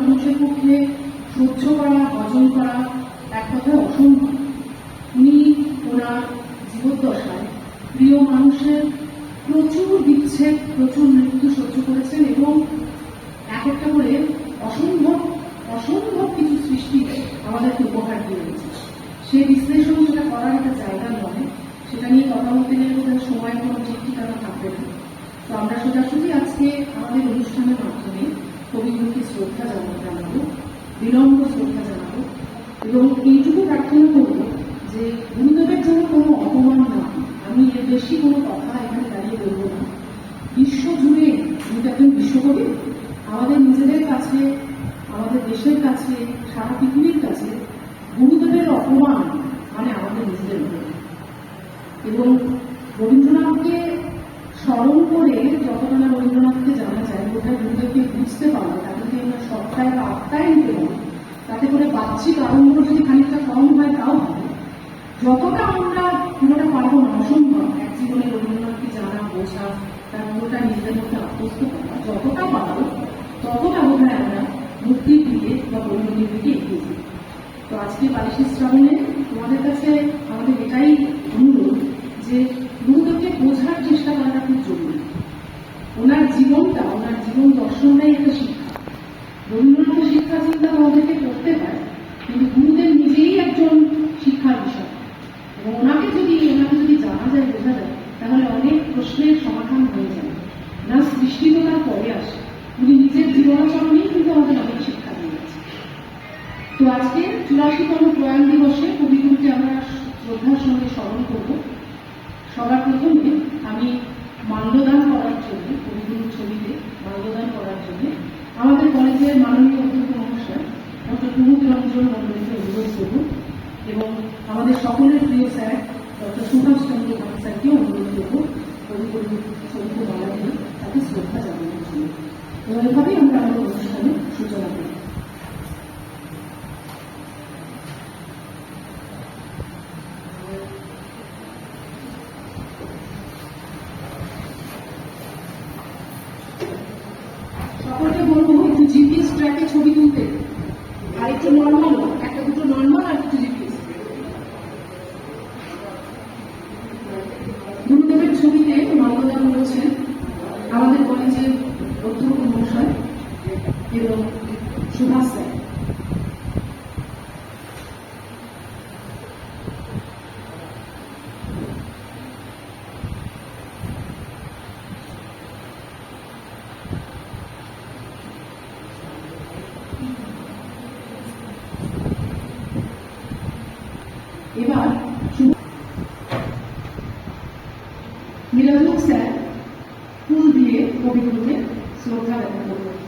মানুষের পক্ষে সহ্য করা, হজম করা এক কথায় অসম্ভব। উনি ওনার জীবদ্দশায় প্রিয় মানুষের প্রচুর বিচ্ছেদ, প্রচুর মৃত্যু সহ্য করেছেন এবং এক একটা করে অসম্ভব অসম্ভব কিছু সৃষ্টি আমাদেরকে উপহার দিয়ে গেছে সেই বিশ্লেষণ সেটা করার একটা জায়গা নয়, সেটা নিয়ে কথা বলতে গেলে বোধহয় সময় কোনো ঠিক ঠিকানা থাকবে না। তো আমরা সোজাসুজি আজকে আমাদের অনুষ্ঠানের মাধ্যমে কবিগুরুকে শ্রদ্ধা জানাব বিনম্র শ্রদ্ধা জানাব। এবং এইটুকু প্রার্থনা করব যে গুরুদেবের জন্য কোনো অপমান না, আমি এর বেশি কোনো কথা এখানে দাঁড়িয়ে বলব না। বিশ্ব জুড়ে যেটা একজন বিশ্বকবি, আমাদের নিজেদের কাছে, আমাদের দেশের কাছে, সারা পৃথিবীর কাছে গুরুদেবের অপমান মানে আমাদের নিজেদের এবং রবীন্দ্রনাথকে স্মরণ করে যতটা রবীন্দ্রনাথকে জানা যায় বোধহয় গুরুদেবকে বুঝতে পারবে যদি আমরা সবটাই বা আত্মায় নিতে তাতে করে বাহ্যিক কারণগুলো যদি খানিকটা কম হয়, তাও হবে। যতটা আমরা পুরোটা পারব না, অসম্ভব, এক জীবনে রবীন্দ্রনাথকে জানা, বোঝা, তার পুরোটা নিজেদের মধ্যে আত্মস্থ করা, যতটা পারব, ততটা বোধ হয় আমরা মুক্তির দিকে বা বন্ধুদের দিকে এগিয়ে যাই। তো আজকে বালিশের শ্রাবণে তোমাদের কাছে আমাদের এটাই ওনার জীবনটা, ওনার জীবন দর্শনটাই একটা শিক্ষা। রবীন্দ্রনাথের শিক্ষা চিন্তা আমাদেরকে করতে হয় কিন্তু গুরুদেব নিজেই একজন শিক্ষার বিষয়। এবং ওনাকে যদি ওনাকে যদি জানা যায়, বোঝা যায়, তাহলে অনেক প্রশ্নের সমাধান হয়ে যায় না সৃষ্টি তো তার পরে আসে। উনি নিজের জীবনাচরণেই কিন্তু আমাদের অনেক শিক্ষা দিয়ে গেছে তো আজকে চুরাশিতম প্রয়াণ দিবসে কবিগুরুকে আমরা শ্রদ্ধার সঙ্গে স্মরণ করব। সবার প্রথমে আমি মাল্যদান করার কবিগুরু ছবিতে অবদান করার জন্য আমাদের কলেজের মাননীয় অধ্যক্ষ মহাশয় ডক্টর প্রমুখ রঞ্জন মন্ডলীকে অনুরোধ করব এবং আমাদের সকলের প্রিয় স্যার ডক্টর সুভাষ চন্দ্র ভাট স্যারকেও অনুরোধ করব কবিগুরু ছবিতে বলা তাকে শ্রদ্ধা জানানোর জন্য এবং এভাবেই আমরা আমাদের অনুষ্ঠানের সূচনা করি সকলকে বলব একটু জিপিএস ট্র্যাকে ছবি তুলতে। আর একটু নর্মাল একটা দুটো নর্মাল আর একটু জিপিএস গুরুদেবের ছবিতে নর্মদা বলেছেন আমাদের কলেজের অধ্যক্ষ মহাশয় এবং সুভাষ স্যার। এবার শুভ- মিরাজুল স্যার ফুল দিয়ে কবিগুরুকে শ্রদ্ধা জ্ঞাপন